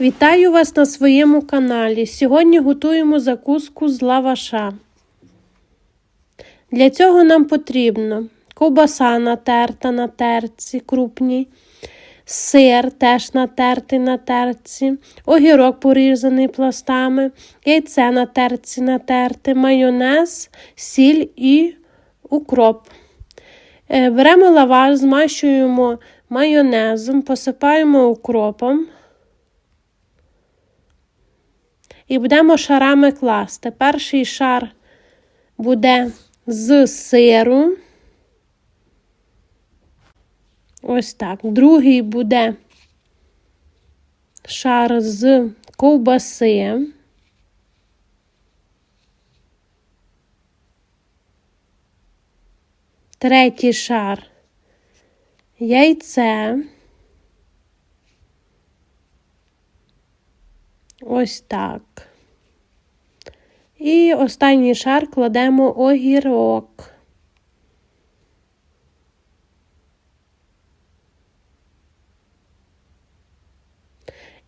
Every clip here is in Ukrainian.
Вітаю вас на своєму каналі. Сьогодні готуємо закуску з лаваша. Для цього нам потрібно ковбаса натерта на терці крупній, сир теж натертий на терці, огірок порізаний пластами, яйце на терці натерте, майонез, сіль і укроп. Е, Беремо лаваш, змащуємо майонезом, посипаємо укропом. І будемо шарами класти. Перший шар буде з сиру. Ось так. Другий буде шар з ковбаси. Третій шар яйце. Ось так. І останній шар кладемо огірок.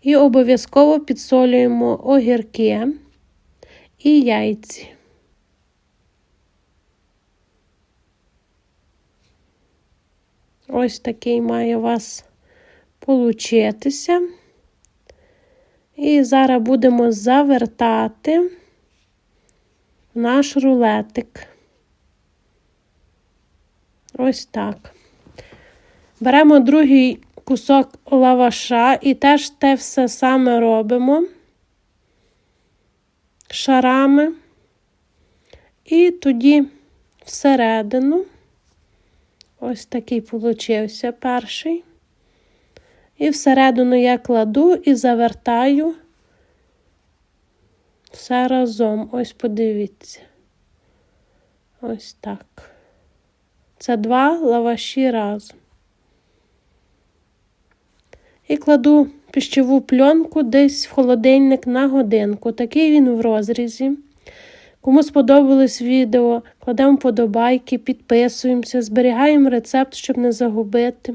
І обов'язково підсолюємо огірки і яйці. Ось такий має у вас получитися. І зараз будемо завертати наш рулетик. Ось так. Беремо другий кусок лаваша і теж те все саме робимо шарами. І тоді всередину, ось такий получився перший. І всередину я кладу і завертаю все разом. Ось подивіться. Ось так. Це два лаваші разом. І кладу піщову пленку десь в холодильник на годинку. Такий він в розрізі. Кому сподобалось відео, кладемо подобайки, підписуємося, зберігаємо рецепт, щоб не загубити.